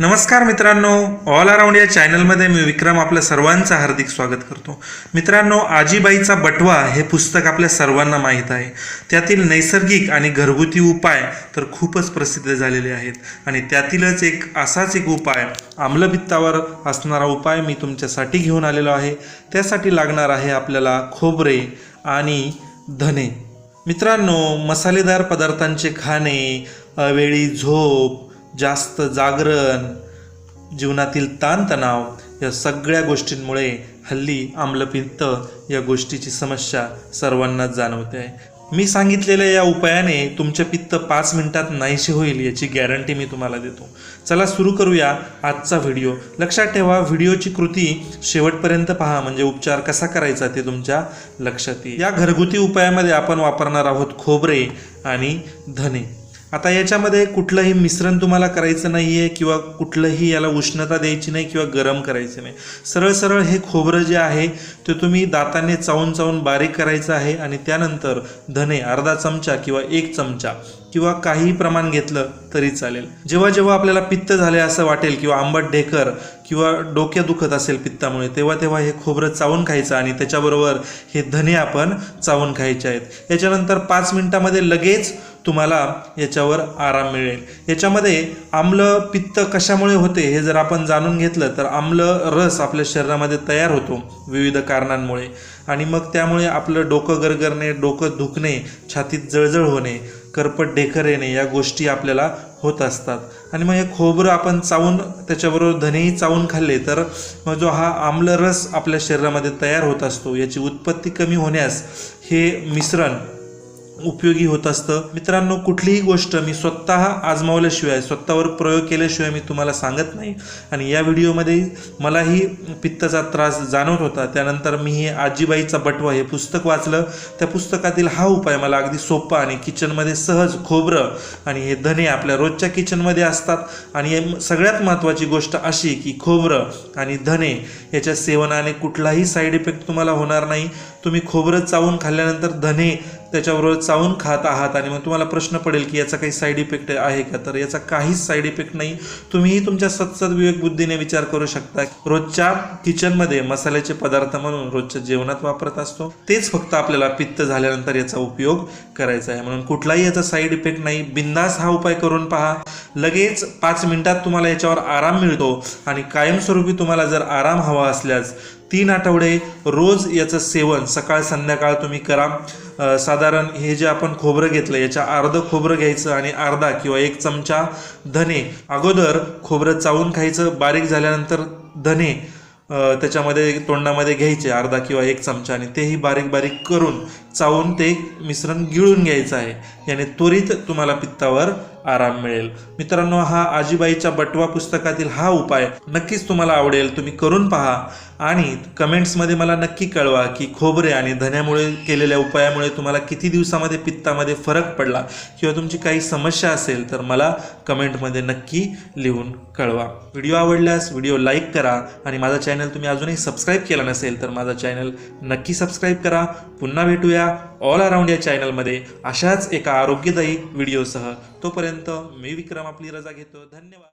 नमस्कार मित्रांनो. All around या चॅनलमध्ये मी विक्रम आपल्या सर्वांचं हार्दिक स्वागत करतो. मित्रांनो आजीबाईचा बटवा हे पुस्तक आपल्या सर्वांना माहीत आहे. त्यातील नैसर्गिक आणि घरगुती उपाय तर खूपच प्रसिद्ध झालेले आहेत. आणि त्यातीलच एक असाच एक उपाय आम्लपित्तावर असणारा उपाय मी तुमच्यासाठी घेऊन आलेलो आहे. त्यासाठी लागणार आहे आपल्याला खोबरे आणि धने. मित्रांनो मसालेदार पदार्थांचे खाणे वेळी झोप जास्त जागरण जीवनातील ताणतणाव या सगळ्या गोष्टींमुळे हल्ली आम्लपित्त या गोष्टीची समस्या सर्वांनाच जाणवते. आहे मी सांगितलेल्या या उपायाने तुमचे पित्त पाच मिनिटात नाहीशी होईल याची गॅरंटी मी तुम्हाला देतो. चला सुरू करूया आजचा व्हिडिओ लक्षात ठेवा व्हिडिओची कृती शेवटपर्यंत पहा म्हणजे उपचार कसा करायचा ते तुमच्या लक्षात येईल. या घरगुती उपायामध्ये आपण वापरणार आहोत खोबरे आणि धने. आता याच्यामध्ये कुठलंही मिश्रण तुम्हाला करायचं नाही आहे किंवा कुठलंही याला उष्णता द्यायची नाही किंवा गरम करायचं नाही. सरळ सरळ हे खोबरं जे आहे ते तुम्ही दाताने चावून चावून बारीक करायचं आहे आणि त्यानंतर धने अर्धा चमचा किंवा एक चमचा किंवा काही प्रमाण घेतलं तरी चालेल. जेव्हा जेव्हा आपल्याला पित्त झाले असं वाटेल किंवा आंबट ढेकर किंवा डोक्या दुखत असेल पित्तामुळे तेव्हा तेव्हा हे खोबरं चावून खायचं आणि त्याच्याबरोबर हे धने आपण चावून खायचे आहेत. याच्यानंतर पाच मिनिटामध्ये लगेच तुम्हाला याच्यावर आराम मिळेल. याच्यामध्ये आम्ल पित्त कशामुळे होते हे जर आपण जाणून घेतलं तर आम्ल रस आपल्या शरीरामध्ये तयार होतो विविध कारणांमुळे. आणि मग त्यामुळे आपलं डोकं गरगरणे डोकं दुखणे छातीत जळजळ होणे करपट ढेकर येणे या गोष्टी आपल्याला होत असतात. आणि मग हे खोबरं आपण चावून त्याच्याबरोबर धनेही चावून खाल्ले तर मग जो हा आम्लरस आपल्या शरीरामध्ये तयार होत असतो याची उत्पत्ती कमी होण्यास हे मिश्रण उपयोगी होत असतं. मित्रांनो कुठलीही गोष्ट मी स्वतः आजमावल्याशिवाय स्वतःवर प्रयोग केल्याशिवाय मी तुम्हाला सांगत नाही. आणि या व्हिडिओमध्ये मलाही पित्ताचा त्रास जाणवत होता. त्यानंतर मी हे आजीबाईचा बटवा हे पुस्तक वाचलं. त्या पुस्तकातील हा उपाय मला अगदी सोपा आणि किचनमध्ये सहज खोबरं आणि हे धने आपल्या रोजच्या किचनमध्ये असतात. आणि हे सगळ्यात महत्त्वाची गोष्ट अशी की खोबरं आणि धने याच्या सेवनाने कुठलाही साईड इफेक्ट तुम्हाला होणार नाही. तुम्ही खोबरं चावून खाल्ल्यानंतर धने त्याच्याबरोबर चावून खात आहात आणि मग तुम्हाला प्रश्न पडेल की याचा काही साईड इफेक्ट आहे का? तर याचा काहीच साईड इफेक्ट नाही. तुम्हीही तुमच्या सत्सद विवेक बुद्धीने विचार करू शकता. रोजच्या किचनमध्ये मसाल्याचे पदार्थ म्हणून रोजच्या जेवणात वापरत असतो. तेच फक्त आपल्याला पित्त झाल्यानंतर याचा उपयोग करायचा आहे. म्हणून कुठलाही याचा साईड इफेक्ट नाही. बिंदास हा उपाय करून पहा. लगेच पाच मिनिटात तुम्हाला याच्यावर आराम मिळतो आणि कायमस्वरूपी तुम्हाला जर आराम हवा असल्यास तीन आठवडे रोज याचं सेवन सकाळ संध्याकाळ तुम्ही करा. साधारण हे जे आपण खोबरं घेतलं याच्या अर्ध खोबरं घ्यायचं आणि अर्धा किंवा एक चमचा धने. अगोदर खोबरं चावून खायचं बारीक झाल्यानंतर धने त्याच्यामध्ये तोंडामध्ये घ्यायचे अर्धा किंवा एक चमचा आणि तेही बारीक बारीक करून चावून ते मिश्रण गिळून घ्यायचं आहे. याने त्वरित तुम्हाला पित्तावर आराम मिळेल. मित्रांनो हा आजीबाईच्या बटवा पुस्तकातील हा उपाय नक्कीच तुम्हाला आवडेल. तुम्ही करून पहा आणि कमेंट्समध्ये मला नक्की कळवा की खोबरे आणि धन्यामुळे केलेल्या उपायामुळे तुम्हाला किती दिवसामध्ये पित्तामध्ये फरक पडला किंवा तुमची काही समस्या असेल तर मला कमेंटमध्ये नक्की लिहून कळवा. व्हिडिओ आवडल्यास व्हिडिओ लाईक करा आणि माझा चॅनल तुम्ही अजूनही सबस्क्राईब केला नसेल तर माझा चॅनल नक्की सबस्क्राईब करा. पुन्हा भेटूया. ऑल अराऊंड या चॅनलमध्ये अशाच एका आरोग्यदायी व्हिडिओसह तोपर्यंत मी विक्रम आपली रजा घेतो. धन्यवाद.